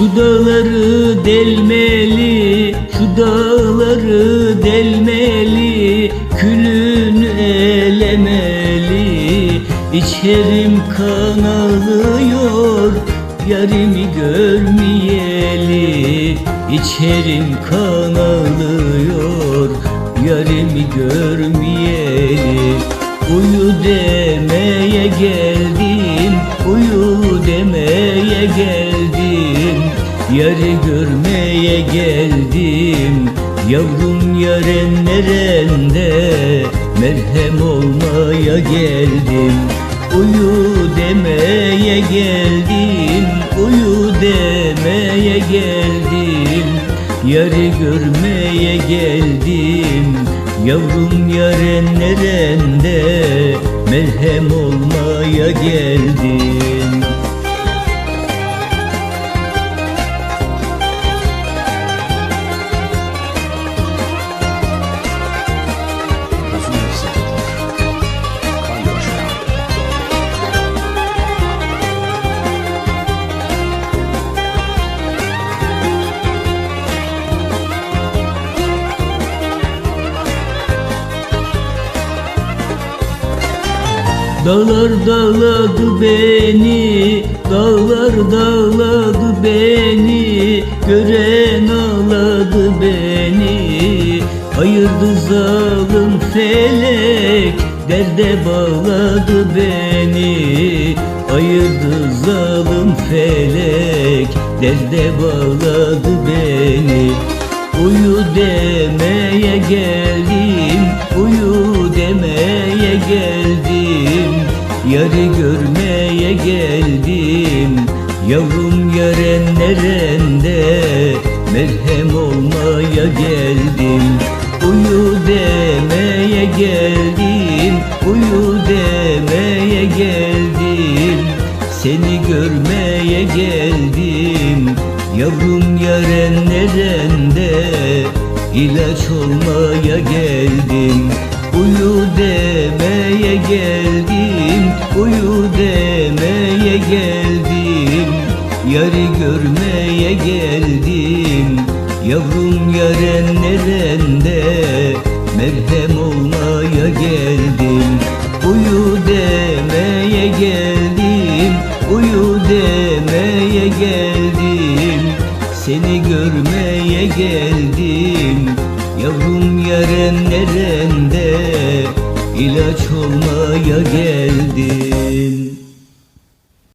Şu dağları delmeli, şu dağları delmeli Külünü elemeli. İçerim kan ağlıyor Yarimi görmeyeli. İçerim kan ağlıyor Yarimi görmeyeli. Uyu demeye geldim Uyu demeye geldim Yarı görmeye geldim. Yavrum yaren nerende? Merhem olmaya geldim. Uyu demeye geldim. Uyu demeye geldim. Yarı görmeye geldim. Yavrum yaren nerende? Merhem olmaya geldim Dağlar dağladı beni, dağlar dağladı beni Gören ağladı beni. Ayırdı zalim felek, derde bağladı beni. Ayırdı zalim felek, derde bağladı beni. Uyu demeye geldim, uyu demeye geldim Yarı görmeye geldim. Yavrum yaren nerende? Merhem olmaya geldim. Uyu demeye geldim. Uyu demeye geldim. Seni görmeye geldim. Yavrum yaren nerende? İlaç olmaya geldim Uyu demeye geldim Uyu demeye geldim. Yarı görmeye geldim Yavrum yaren nerende? Merhem olmaya geldim. Uyu demeye geldim Uyu demeye geldim. Seni görmeye geldim Yavrum yaren nerende? İlaç olmaya geldim